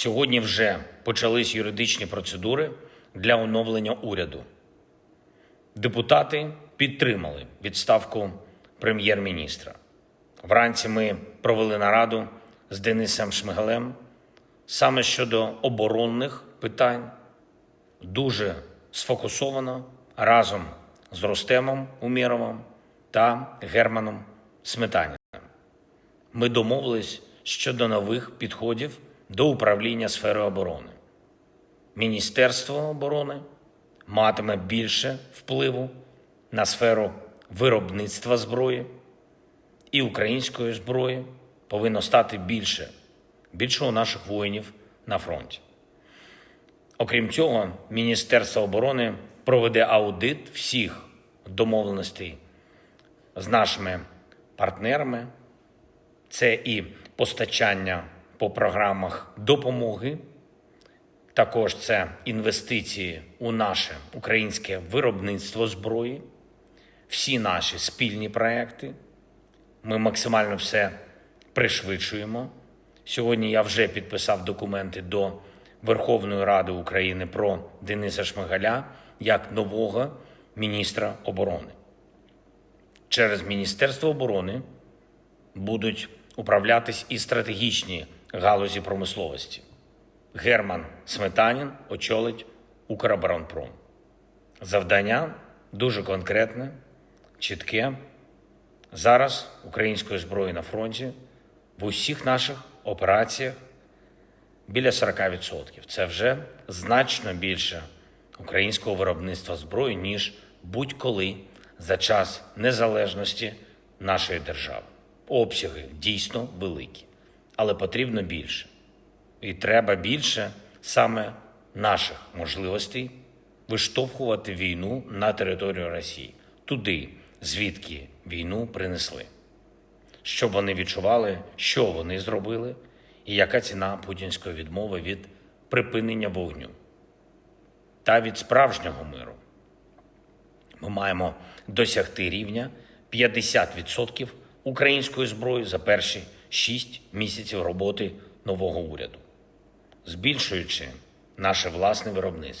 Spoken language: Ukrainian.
Сьогодні вже почались юридичні процедури для оновлення уряду. Депутати підтримали відставку прем'єр-міністра. Вранці ми провели нараду з Денисом Шмигалем саме щодо оборонних питань, дуже сфокусовано разом з Ростемом Умєровим та Германом Сметаніним. Ми домовились щодо нових підходів до управління сферою оборони. Міністерство оборони матиме більше впливу на сферу виробництва зброї і української зброї повинно стати більше, більше у наших воїнів на фронті. Окрім цього, Міністерство оборони проведе аудит всіх домовленостей з нашими партнерами. Це і постачання по програмах допомоги, також це інвестиції у наше українське виробництво зброї, всі наші спільні проекти. Ми максимально все пришвидшуємо. Сьогодні я вже підписав документи до Верховної Ради України про Дениса Шмигаля як нового міністра оборони. Через Міністерство оборони будуть управлятись і стратегічні галузі промисловості. Герман Сметанін очолить Укроборонпром. Завдання дуже конкретне, чітке. Зараз української зброї на фронті в усіх наших операціях біля 40%. Це вже значно більше українського виробництва зброї, ніж будь-коли за час незалежності нашої держави. Обсяги дійсно великі, але потрібно більше. І треба більше саме наших можливостей виштовхувати війну на територію Росії, туди, звідки війну принесли, щоб вони відчували, що вони зробили, і яка ціна путінської відмови від припинення вогню та від справжнього миру. Ми маємо досягти рівня 50% української зброї за перші 6 місяців роботи нового уряду, збільшуючи наше власне виробництво.